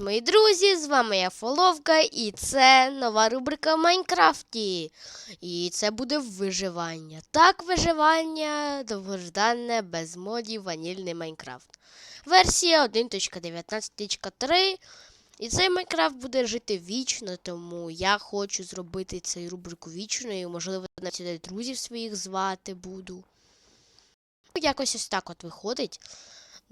Привіт, мої друзі! З вами я Фоловка, і це нова рубрика в Майнкрафті. І це буде виживання. Так, виживання довгождане без модів ванільний Майнкрафт. Версія 1.19.3. І цей Майнкрафт буде жити вічно, тому я хочу зробити цю рубрику вічною. Можливо, навіть друзів своїх звати буду. Якось ось так от виходить.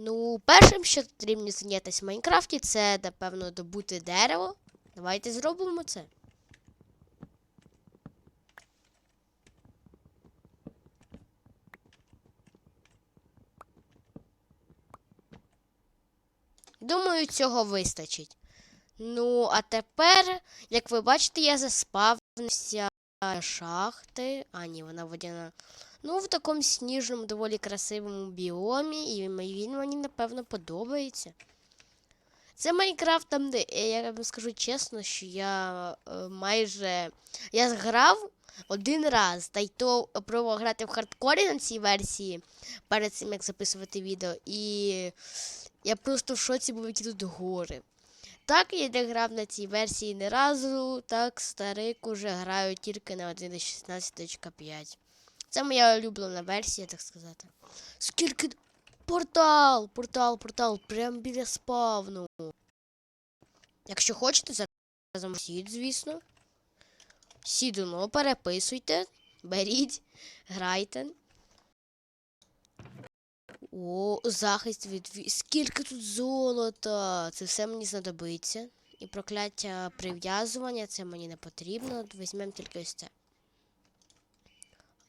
Ну, першим, що потрібно зайнятися в Майнкрафті, це, напевно, добути дерево. Давайте зробимо це. Думаю, цього вистачить. Ну, а тепер, як ви бачите, я заспавнився шахти. А, ні, вона водяна. Ну, в такому сніжному, доволі красивому біомі, і він мені, напевно, подобається. Це Майнкрафт, там, де е, я вам скажу чесно, що я е, майже. Я грав один раз, та й то пробував грати в хардкорі на цій версії перед цим, як записувати відео. І я просто в шоці був, які тут гори. Так, я не грав на цій версії ні разу, так старик уже граю тільки на 1.16.5. Це моя улюблена версія, так сказати. Скільки. Портал! Портал, портал, прям біля спавну. Якщо хочете, зараз сід, звісно. Сідуно, переписуйте, беріть, грайте. О, захист від Скільки тут золота! Це все мені знадобиться. І прокляття прив'язування, це мені не потрібно. Візьмемо тільки ось це.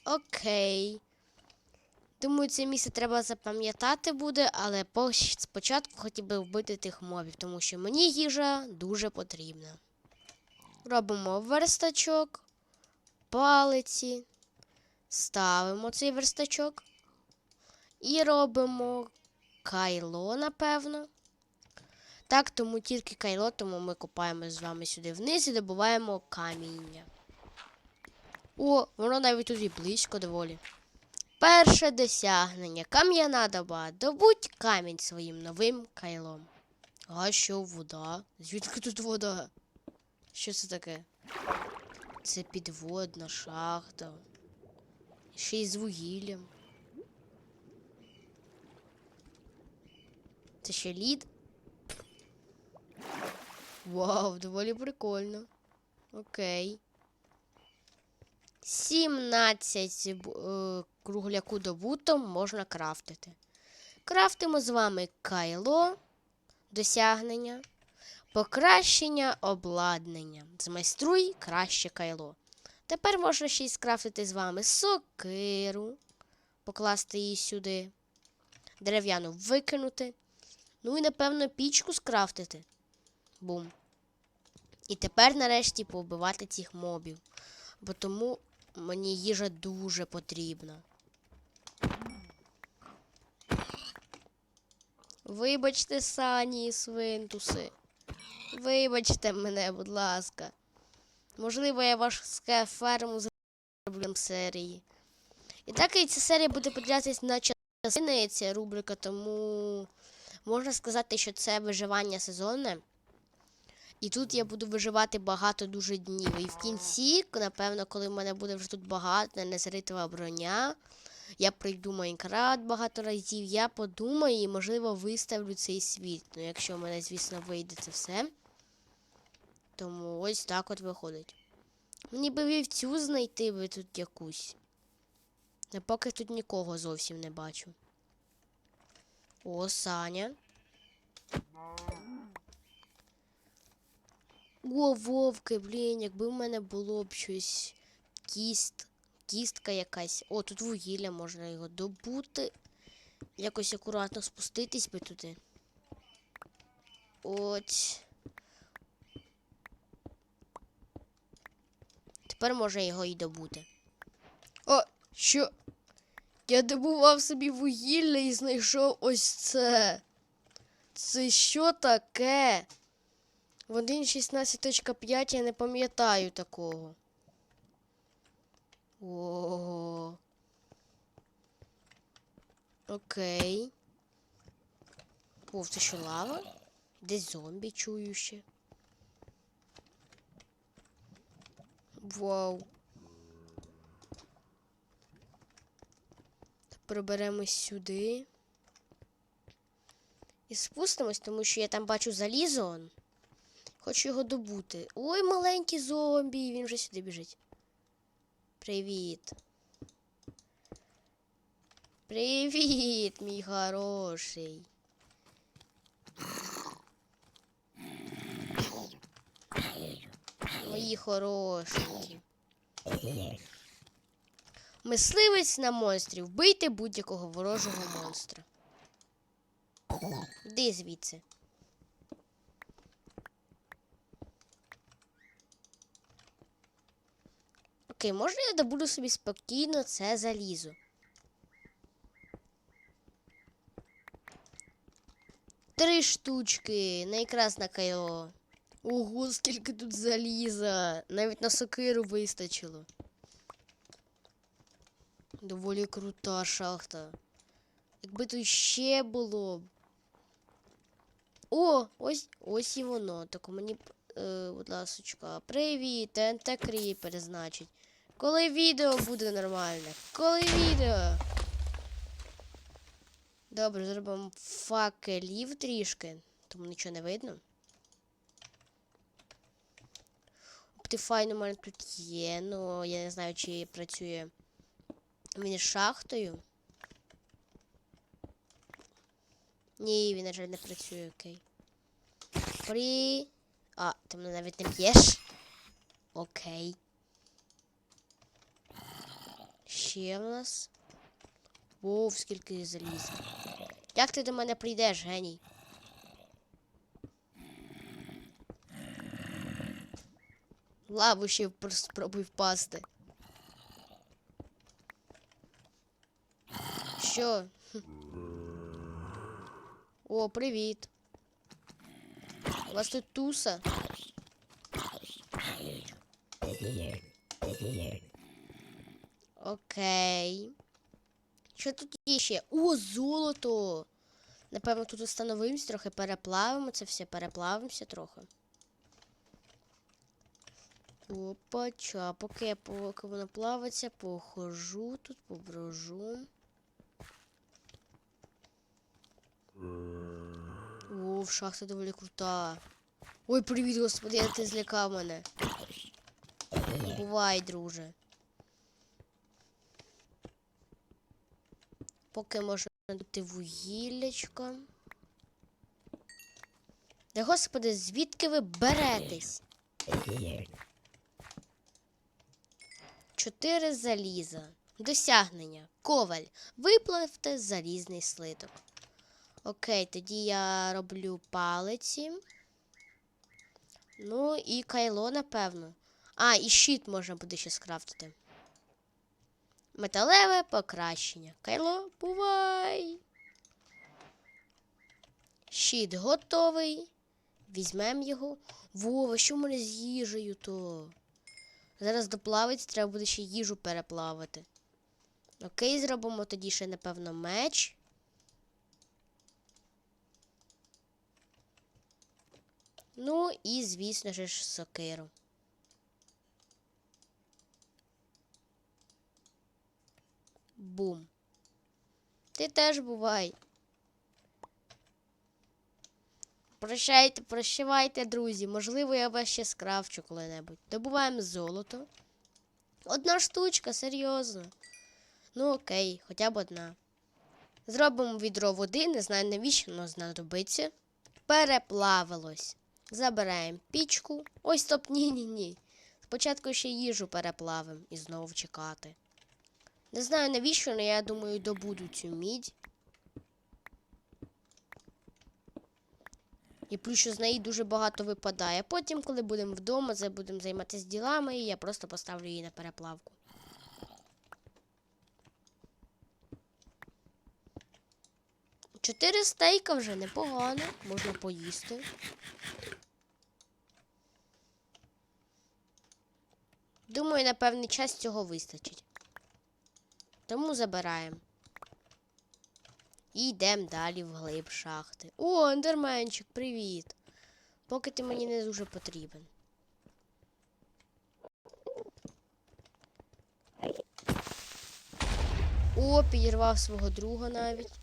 Окей. Думаю, це місце треба запам'ятати буде, але спочатку хотів би вбити тих мобів, тому що мені їжа дуже потрібна. Робимо верстачок, палиці, ставимо цей верстачок і робимо кайло, напевно. Так, тому тільки кайло, тому ми копаємо з вами сюди вниз і добуваємо каміння. О, воно навіть тут і близько доволі. Перше досягнення. Кам'яна доба. Добудь камінь своїм новим кайлом. А що вода? Звідки тут вода? Що це таке? Це підводна шахта. Ще й з вугіллям. Це ще лід. Вау, доволі прикольно. Окей. 17 е, кругляку добуто можна крафтити. Крафтимо з вами кайло, досягнення, покращення обладнання. Змайструй краще кайло. Тепер можна ще й скрафтити з вами сокиру, покласти її сюди, дерев'яну викинути. Ну і, напевно, пічку скрафтити. Бум. І тепер нарешті повбивати цих мобів. Бо тому мені їжа дуже потрібна. Вибачте, сані і свинтуси. Вибачте мене, будь ласка. Можливо, я ваш ферму зроблю серії. І так і ця серія буде поділятися на частини, ця рубрика, тому можна сказати, що це виживання сезонне. І тут я буду виживати багато дуже днів. І в кінці, напевно, коли в мене буде вже тут багато незритова броня, я пройду Майнкрафт багато разів, я подумаю і, можливо, виставлю цей світ. Ну, якщо в мене, звісно, вийде це все. Тому ось так от виходить. Мені би вівцю знайти би тут якусь. А поки тут нікого зовсім не бачу. О, Саня. О, вовки, блін, якби в мене було б щось кіст, кістка якась. О, тут вугілля можна його добути. Якось акуратно спуститись би туди. От. Тепер можна його і добути. О, що? Я добував собі вугілля і знайшов ось це. Це що таке? В 1.16.5 я не пам'ятаю такого. Ого. Окей. О, це що лава? Десь зомбі чую ще. Вау. Проберемось сюди. І спустимось, тому що я там бачу залізо. Хочу його добути. Ой, маленький зомбі, він вже сюди біжить. Привіт. Привіт, мій хороший. Мої хорошенькі. Мисливець на монстрів. Вбийте будь-якого ворожого монстра. Де звідси? Окей, можна я добуду собі спокійно це залізо? Три штучки, найкрасна кайло. Ого, скільки тут заліза. Навіть на сокиру вистачило. Доволі крута шахта. Якби тут ще було. б. О, ось ось і воно. Так мені, е, будь ласочка. Привіт, ТНТ Кріпер, значить. Коли відео буде нормальне? Коли відео? Добре, зробимо факелів трішки, тому нічого не видно. Optifine у мене тут є, ну я не знаю, чи працює він із шахтою. Ні, він, на жаль, не працює, окей. При. А, ти мене навіть не б'єш. Окей. Ще в нас. Вов, скільки заліз. Як ти до мене прийдеш, геній? Лаву ще спробуй впасти. Що? О, привіт. У вас тут туса? Окей. Що тут є ще? О, золото! Напевно, тут остановимось, трохи переплавимо це все, переплавимося трохи. Опача, поки я поки воно плавиться, похожу тут, поброжу. О, шахта доволі крута. Ой, привіт, господи, я ти злякав мене. Бувай, друже. Поки можна дати вугіллячко. Да господи, звідки ви беретесь? Чотири заліза. Досягнення. Коваль. Виплавте залізний слиток. Окей, тоді я роблю палиці. Ну і кайло, напевно. А, і щит можна буде ще скрафтити. Металеве покращення. Кайло, бувай. Щит готовий. Візьмемо його. Вова, що в мене з їжею то? Зараз доплавить, треба буде ще їжу переплавити. Окей, зробимо тоді ще, напевно, меч. Ну і, звісно ж, сокиру. Бум. Ти теж бувай. Прощайте, прощавайте, друзі. Можливо, я вас ще скрафчу коли-небудь. Добуваємо золото. Одна штучка, серйозно. Ну окей, хоча б одна. Зробимо відро води, не знаю навіщо воно знадобиться. Переплавилось. Забираємо пічку. Ой, стоп, ні-ні-ні. Спочатку ще їжу переплавимо і знову чекати. Не знаю навіщо, але я думаю, добуду цю мідь. І плюс що з неї дуже багато випадає. Потім, коли будемо вдома, будемо займатися ділами, і я просто поставлю її на переплавку. Чотири стейка вже непогано, можна поїсти. Думаю, на певний час цього вистачить. Тому забираємо. І йдемо далі вглиб шахти. О, ендерменчик, привіт. Поки ти мені не дуже потрібен. О, підірвав свого друга навіть.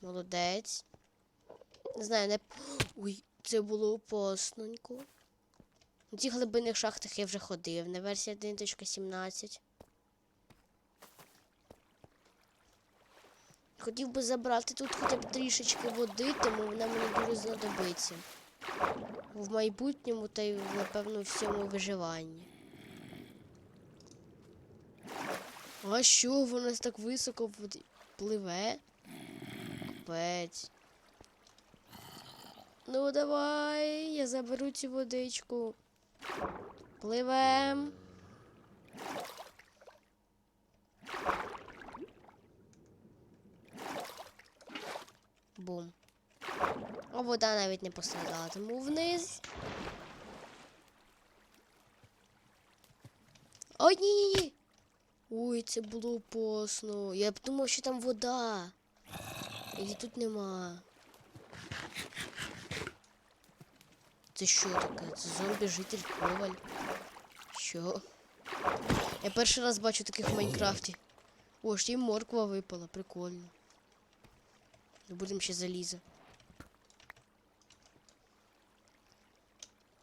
Молодець. Не знаю, не. Ой, це було опасненько. У цих глибинних шахтах я вже ходив на версії 1.17. Хотів би забрати тут хоча б трішечки води, тому вона мені дуже знадобиться. В майбутньому та й, напевно, всьому виживанні. А що, вона так високо пливе? Капець. Ну давай, я заберу цю водичку. Пливем. Бум. А вода навіть не пострадала, тому вниз. Ой, ні, ні, ні. Ой, це було опасно. Я б думав, що там вода. Її тут нема. Це що таке? Це зомбі-житель Коваль. Що? Я перший раз бачу таких в Майнкрафті. О, ще й морква випала, прикольно. Будемо ще заліза.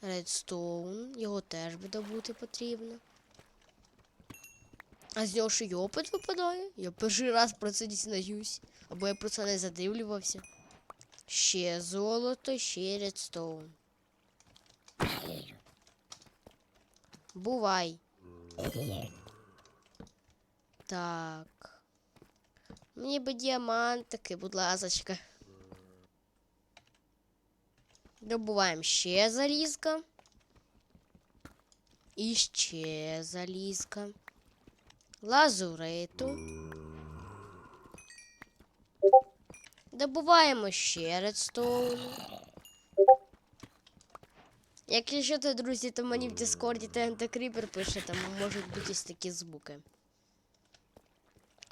Редстоун, його теж видобути потрібно. А з нього ще й опит випадає? Я перший раз про це дізнаюсь. Або я про це не задивлювався. Ще золото, ще редстоун. Бувай. Так. Мені би діамантики, будь ласочка. Добуваємо ще залізка. І ще залізка. Лазуриту. Добуваємо ще редстоуну. Якщо ти, друзі, то мені в Дискорді ТНТ Кріпер пише, там можуть бути такі звуки.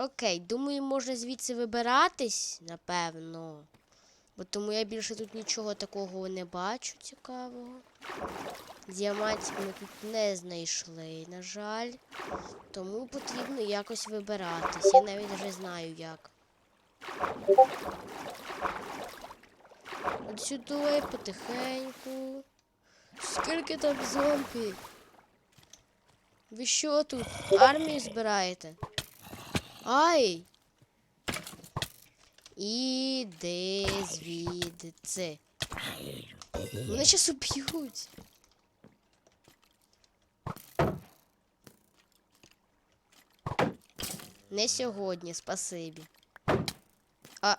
Окей, думаю, можна звідси вибиратись, напевно. Бо тому я більше тут нічого такого не бачу цікавого. Діамантів ми тут не знайшли, на жаль. Тому потрібно якось вибиратись. Я навіть вже знаю як. От сюди потихеньку. Скільки там зомбі? Ви що тут? Армію збираєте? Ай! Іди звідси. Мене щас уб'ють. Не сьогодні, спасибі. А.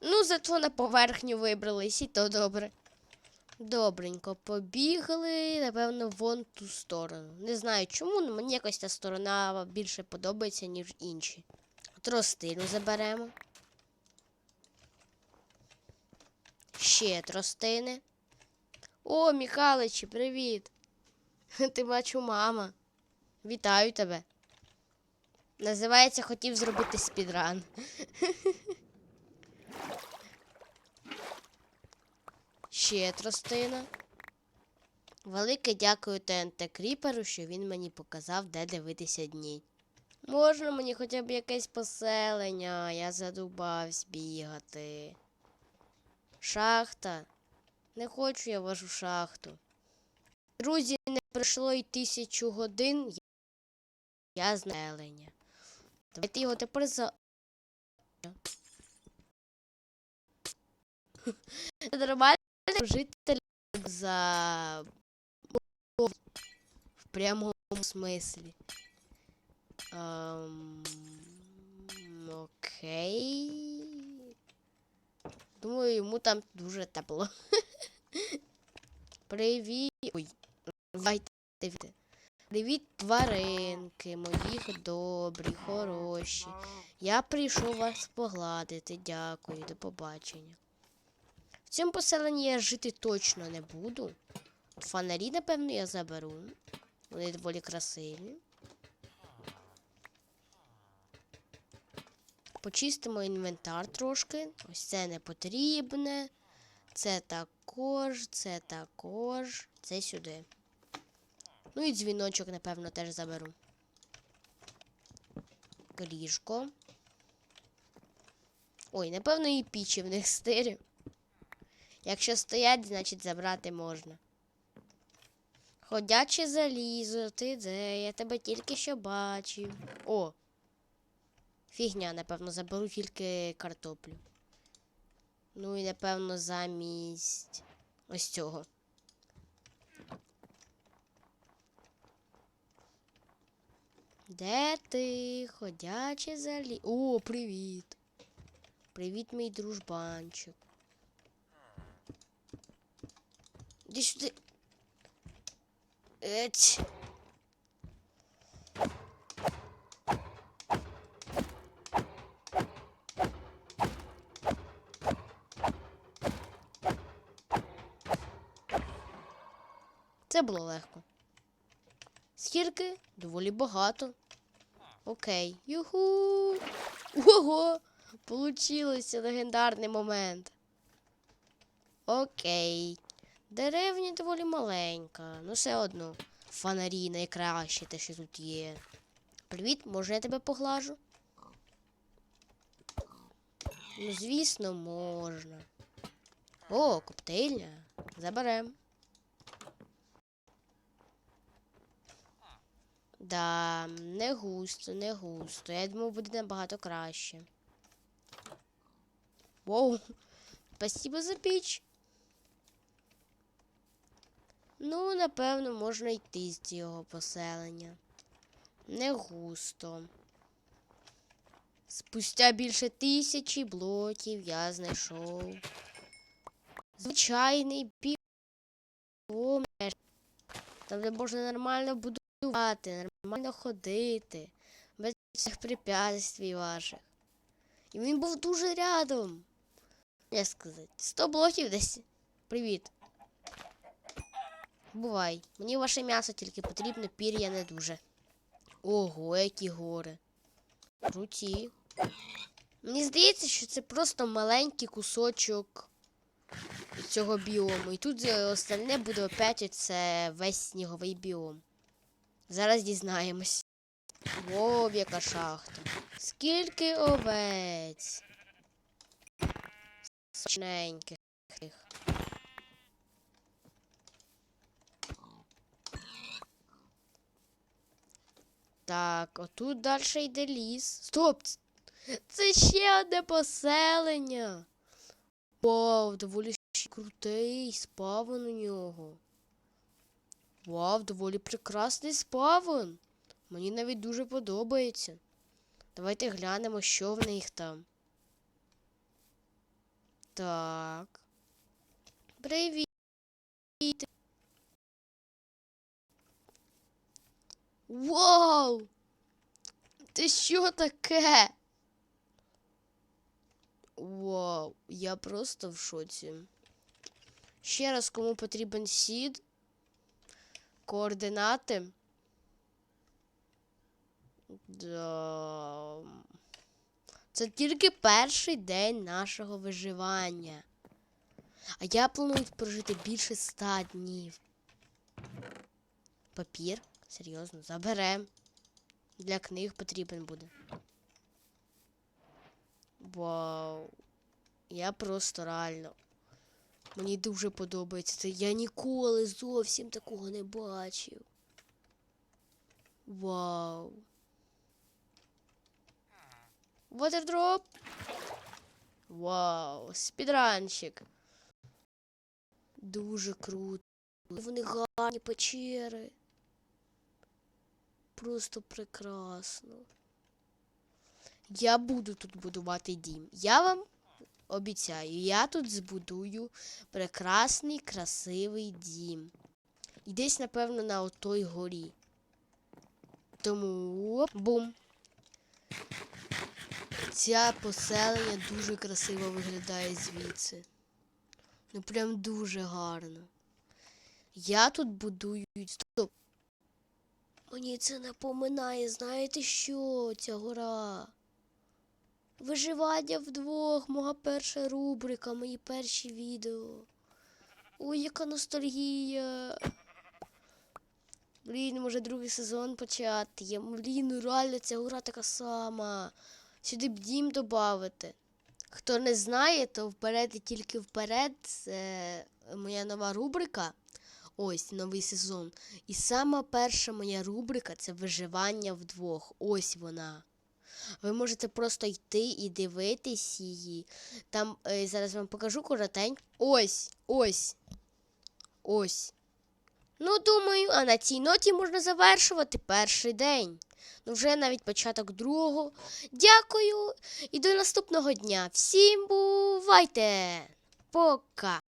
Ну, зато на поверхню вибрались, і то добре. Добренько, побігли, напевно, вон ту сторону. Не знаю чому, але мені якось та сторона більше подобається, ніж інші. Тростину заберемо. Ще тростини. О, Михаличі, привіт. Ти бачу, мама. Вітаю тебе. Називається хотів зробити спідран. Ще тростина. Велике дякую ТНТ Кріперу, що він мені показав, де дивитися дні. Можна мені хоча б якесь поселення, я задубавсь бігати. Шахта. Не хочу я вашу шахту. Друзі, не пройшло й тисячу годин. Я знелення. Давайте його тепер за. Нормально житель за в прямому смислі. Ем... Окей. Думаю, йому там дуже тепло. Привіт. Ой, давайте. Привіт, тваринки, моїх добрі, хороші. Я прийшов вас погладити. Дякую, до побачення. В цьому поселенні я жити точно не буду. Фонарі, напевно, я заберу. Вони доволі красиві. Почистимо інвентар трошки. Ось це не потрібне. Це також, це також, це сюди. Ну і дзвіночок, напевно, теж заберу. Ліжко. Ой, напевно, і пічі в них стирю. Якщо стоять, значить забрати можна. Ходяче залізо, ти де, я тебе тільки що бачив. О! Фігня, напевно, заберу тільки картоплю. Ну і напевно замість ось цього. Де ти, ходяче залі... О, привіт. Привіт, мій дружбанчик. Іди сюди. Еть. Це було легко. Скільки? Доволі багато. Окей. Юху. Ого! Получилося легендарний момент. Окей. Деревня доволі маленька, ну все одно. Фонарі найкраще те, що тут є. Привіт, може я тебе поглажу? Ну, звісно, можна. О, коптильня. Заберем. Да, не густо, не густо. Я думав, буде набагато краще. Воу. Спасибо за піч. Ну, напевно, можна йти з цього поселення. Не густо. Спустя більше тисячі блоків я знайшов. Звичайний біом. Там, де можна нормально будувати, нормально ходити, без цих препятствий ваших. І він був дуже рядом. Як сказати, 100 блоків десь. Привіт. Бувай. Мені ваше м'ясо тільки потрібно, пір'я не дуже. Ого, які гори. Круті. Мені здається, що це просто маленький кусочок цього біому. І тут остальне буде опять це весь сніговий біом. Зараз дізнаємось. Вов, яка шахта. Скільки овець. Смачненьких. Так, отут далі йде ліс. Стоп! Це ще одне поселення. Вау, доволі крутий спавн у нього. Вау, доволі прекрасний спавн. Мені навіть дуже подобається. Давайте глянемо, що в них там. Так. Привіт. Вау! Ти що таке? Вау, я просто в шоці. Ще раз, кому потрібен сід, координати. Да. Це тільки перший день нашого виживання. А я планую прожити більше ста днів. Папір? Серйозно, заберем. Для книг потрібен буде. Вау. Я просто реально. Мені дуже подобається це. Я ніколи зовсім такого не бачив. Вау. Water Вау, спідранчик. Дуже круто. Вони гарні печери. Просто прекрасно. Я буду тут будувати дім. Я вам обіцяю, я тут збудую прекрасний, красивий дім. І десь, напевно, на отой горі. Тому бум. Ця поселення дуже красиво виглядає звідси. Ну прям дуже гарно. Я тут будую. Стоп. Мені це напоминає, знаєте що, ця гора? Виживання вдвох, моя перша рубрика, мої перші відео. Ой, яка ностальгія. Блін, може другий сезон почати. Я, блін, ну реально ця гра така сама. Сюди б дім додати. Хто не знає, то вперед і тільки вперед. Це моя нова рубрика. Ось новий сезон. І сама перша моя рубрика це виживання вдвох. Ось вона. Ви можете просто йти і дивитись її. Там е, зараз вам покажу коротенько. Ось, ось. Ось. Ну, думаю, а на цій ноті можна завершувати перший день. Ну, вже навіть початок другого. Дякую і до наступного дня. Всім бувайте! Пока!